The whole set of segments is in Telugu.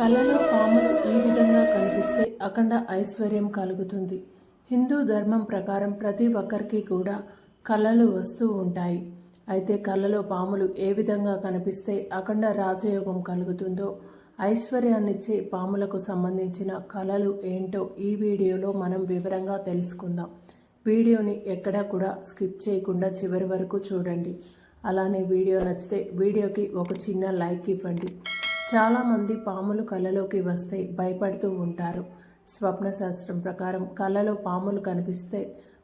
కళలో పాములు ఈ విధంగా కనిపిస్తే అఖండ ఐశ్వర్యం కలుగుతుంది. హిందూ ధర్మం ప్రకారం ప్రతి ఒక్కరికి కూడా కళలు వస్తూ ఉంటాయి. అయితే కళలో పాములు ఏ విధంగా కనిపిస్తే అఖండ రాజయోగం కలుగుతుందో ఐశ్వర్యాన్నిచ్చే పాములకు సంబంధించిన కళలు ఏంటో ఈ వీడియోలో మనం వివరంగా తెలుసుకుందాం. వీడియోని ఎక్కడా కూడా స్కిప్ చేయకుండా చివరి వరకు చూడండి. అలానే వీడియో నచ్చితే వీడియోకి ఒక చిన్న లైక్ ఇవ్వండి. చాలామంది పాములు కళ్ళలోకి వస్తే భయపడుతూ ఉంటారు. స్వప్న శాస్త్రం ప్రకారం కళ్ళలో పాములు కనిపిస్తే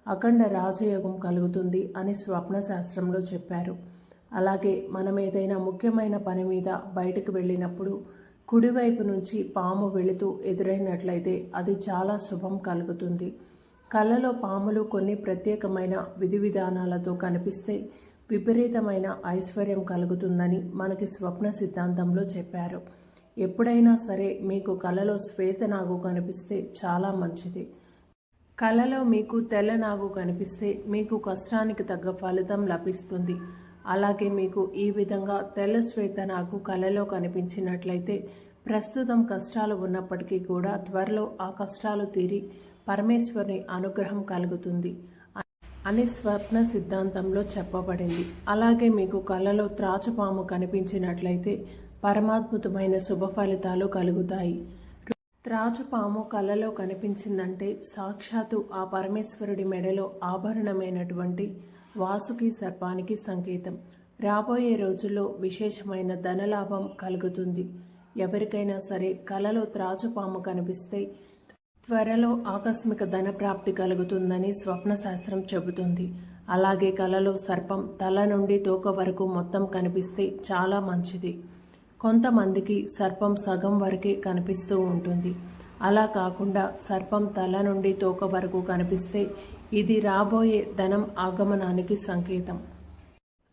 అఖండ రాజయోగం కలుగుతుంది అని స్వప్న శాస్త్రంలో చెప్పారు. అలాగే మనం ఏదైనా ముఖ్యమైన పని మీద బయటకు వెళ్ళినప్పుడు కుడివైపు నుంచి పాము వెళుతూ ఎదురైనట్లయితే అది చాలా శుభం కలుగుతుంది. కళ్ళలో పాములు కొన్ని ప్రత్యేకమైన విధి విధానాలతో కనిపిస్తే విపరీతమైన ఐశ్వర్యం కలుగుతుందని మనకి స్వప్న సిద్ధాంతంలో చెప్పారు. ఎప్పుడైనా సరే మీకు కలలో శ్వేతనాగు కనిపిస్తే చాలా మంచిది. కలలో మీకు తెల్ల నాగు కనిపిస్తే మీకు కష్టానికి తగ్గ ఫలితం లభిస్తుంది. అలాగే మీకు ఈ విధంగా తెల్ల శ్వేత నాకు కలలో కనిపించినట్లయితే ప్రస్తుతం కష్టాలు ఉన్నప్పటికీ కూడా త్వరలో ఆ కష్టాలు తీరి పరమేశ్వరుని అనుగ్రహం కలుగుతుంది. అని స్వప్న సిద్ధాంతంలో చెప్పబడింది. అలాగే మీకు కళ్ళలో త్రాచపాము కనిపించినట్లయితే పరమాద్భుతమైన శుభ ఫలితాలు కలుగుతాయి. త్రాచపాము కళ్ళలో కనిపించిందంటే సాక్షాత్తు ఆ పరమేశ్వరుడి మెడలో ఆభరణమైనటువంటి వాసుకి సర్పానికి సంకేతం. రాబోయే రోజుల్లో విశేషమైన ధనలాభం కలుగుతుంది. ఎవరికైనా సరే కలలో త్రాచుపాము కనిపిస్తే త్వరలో ఆకస్మిక ధన ప్రాప్తి కలుగుతుందని స్వప్న శాస్త్రం చెబుతుంది. అలాగే కలలో సర్పం తల నుండి తోక వరకు మొత్తం కనిపిస్తే చాలా మంచిది. కొంతమందికి సర్పం సగం వరకే కనిపిస్తూ ఉంటుంది. అలా కాకుండా సర్పం తల నుండి తోక వరకు కనిపిస్తే ఇది రాబోయే ధనం ఆగమనానికి సంకేతం.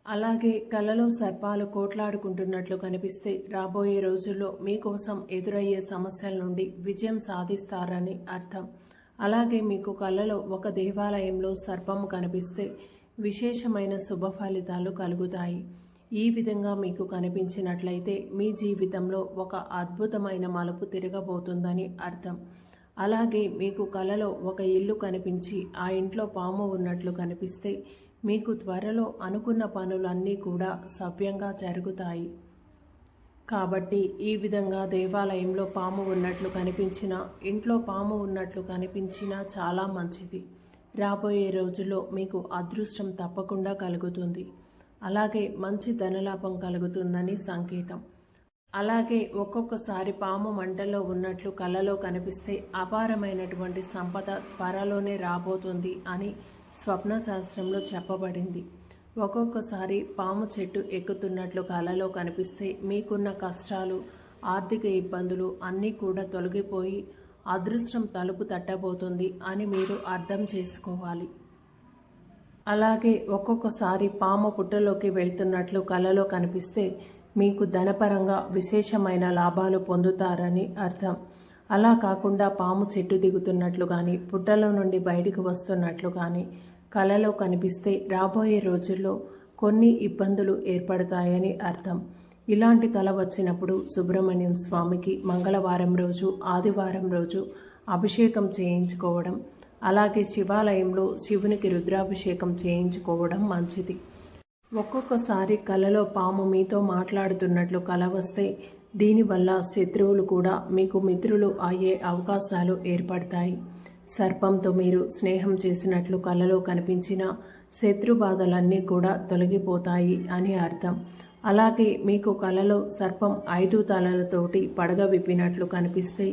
అలాగే కలలో సర్పాలు కోట్లాడుకుంటున్నట్లు కనిపిస్తే రాబోయే రోజుల్లో మీకోసం ఎదురయ్యే సమస్యల నుండి విజయం సాధిస్తారని అర్థం. అలాగే మీకు కలలో ఒక దేవాలయంలో సర్పము కనిపిస్తే విశేషమైన శుభ ఫలితాలు కలుగుతాయి. ఈ విధంగా మీకు కనిపించినట్లయితే మీ జీవితంలో ఒక అద్భుతమైన మలుపు తిరగబోతుందని అర్థం. అలాగే మీకు కలలో ఒక ఇల్లు కనిపించి ఆ ఇంట్లో పాము ఉన్నట్లు కనిపిస్తే మీకు త్వరలో అనుకున్న పనులన్నీ కూడా సవ్యంగా జరుగుతాయి. కాబట్టి ఈ విధంగా దేవాలయంలో పాము ఉన్నట్లు కనిపించినా ఇంట్లో పాము ఉన్నట్లు కనిపించినా చాలా మంచిది. రాబోయే రోజుల్లో మీకు అదృష్టం తప్పకుండా కలుగుతుంది. అలాగే మంచి ధనలాభం కలుగుతుందని సంకేతం. అలాగే ఒక్కొక్కసారి పాము మంటల్లో ఉన్నట్లు కలలో కనిపిస్తే అపారమైనటువంటి సంపద త్వరలోనే రాబోతుంది అని స్వప్న శాస్త్రంలో చెప్పబడింది. ఒక్కొక్కసారి పాము చెట్టు ఎక్కుతున్నట్లు కలలో కనిపిస్తే మీకున్న కష్టాలు ఆర్థిక ఇబ్బందులు అన్నీ కూడా తొలగిపోయి అదృష్టం తలుపు తట్టబోతుంది అని మీరు అర్థం చేసుకోవాలి. అలాగే ఒక్కొక్కసారి పాము పుట్టలోకి వెళ్తున్నట్లు కలలో కనిపిస్తే మీకు ధనపరంగా విశేషమైన లాభాలు పొందుతారని అర్థం. అలా కాకుండా పాము చెట్టు దిగుతున్నట్లు కానీ పుట్టలో నుండి బయటకు వస్తున్నట్లు కానీ కలలో కనిపిస్తే రాబోయే రోజుల్లో కొన్ని ఇబ్బందులు ఏర్పడతాయని అర్థం. ఇలాంటి కల వచ్చినప్పుడు సుబ్రహ్మణ్యం స్వామికి మంగళవారం రోజు ఆదివారం రోజు అభిషేకం చేయించుకోవడం అలాగే శివాలయంలో శివునికి రుద్రాభిషేకం చేయించుకోవడం మంచిది. ఒక్కొక్కసారి కలలో పాము మీతో మాట్లాడుతున్నట్లు కల వస్తే దీనివల్ల శత్రువులు కూడా మీకు మిత్రులు అయ్యే అవకాశాలు ఏర్పడతాయి. సర్పంతో మీరు స్నేహం చేసినట్లు కలలో కనిపించిన శత్రు బాధలన్నీ కూడా తొలగిపోతాయి అని అర్థం. అలాగే మీకు కలలో సర్పం ఐదు తలలతోటి పడగ విప్పినట్లు కనిపిస్తే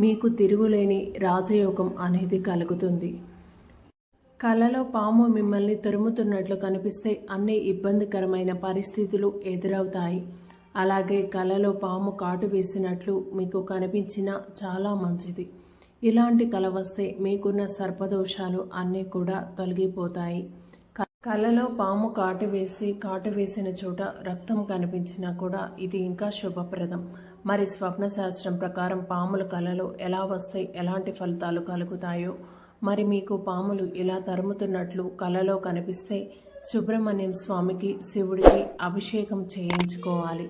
మీకు తిరుగులేని రాజయోగం అనేది కలుగుతుంది. కలలో పాము మిమ్మల్ని తరుముతున్నట్లు కనిపిస్తే అన్ని ఇబ్బందికరమైన పరిస్థితులు ఎదురవుతాయి. అలాగే కలలో పాము కాటు వేసినట్లు మీకు కనిపించిన చాలా మంచిది. ఇలాంటి కల వస్తే మీకున్న సర్పదోషాలు అన్నీ కూడా తొలగిపోతాయి. కలలో పాము కాటు వేసి కాటు వేసిన చోట రక్తం కనిపించినా కూడా ఇది ఇంకా శుభప్రదం. మరి స్వప్న శాస్త్రం ప్రకారం పాముల కలలో ఎలా వస్తాయి ఎలాంటి ఫలితాలు కలుగుతాయో మరి మీకు పాములు ఇలా తరుముతున్నట్లు కలలో కనిపిస్తే సుబ్రహ్మణ్యం స్వామికి శివుడికి అభిషేకం చేయించుకోవాలి.